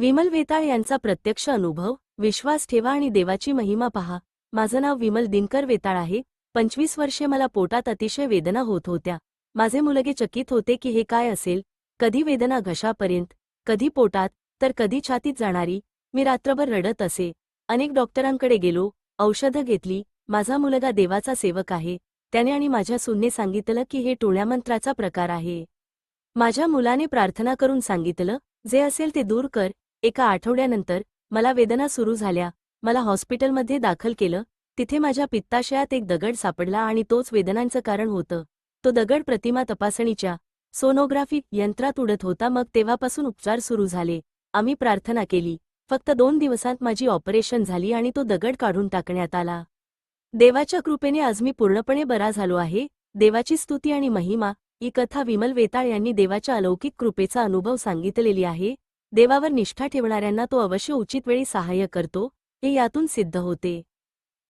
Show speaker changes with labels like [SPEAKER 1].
[SPEAKER 1] विमल वेताळ यांचा प्रत्यक्ष अनुभव विश्वास ठेवा आणि देवाची महिमा पहा. माझं नाव विमल दिनकर वेताळ आहे. पंचवीस वर्षे मला पोटात अतिशय वेदना होत होत्या. माझे मुलगे चकित होते की हे काय असेल? कधी वेदना घशापर्यंत कधी पोटात तर कधी छातीत जाणारी मी रात्रभर रडत असे. अनेक डॉक्टरांकडे गेलो औषधं घेतली. माझा मुलगा देवाचा सेवक आहे. त्याने आणि माझ्या सूनने सांगितलं की हे टोळ्यामंत्राचा प्रकार आहे. माझ्या मुलाने प्रार्थना करून सांगितलं जे असेल ते दूर कर. एका आठवड्यानंतर मला वेदना सुरू झाल्या. मला हॉस्पिटलमध्ये दाखल केलं. तिथे माझ्या पित्ताशयात एक दगड सापडला आणि तोच वेदनांचं कारण होतं. तो दगड प्रतिमा तपासणीच्या सोनोग्राफी यंत्रात उडत होता. मग तेव्हापासून उपचार सुरू झाले. आम्ही प्रार्थना केली. फक्त दोन दिवसांत माझी ऑपरेशन झाली आणि तो दगड काढून टाकण्यात आला. देवाच्या कृपेने आज मी पूर्णपणे बरा झालो आहे. देवाची स्तुती आणि महिमा ही कथा विमल वेताळ यांनी देवाच्या अलौकिक कृपेचा अनुभव सांगितलेली आहे. देवावर निष्ठा ठेवणाऱ्यांना तो अवश्य उचित वेळी सहाय्य करतो हे यातून सिद्ध होते.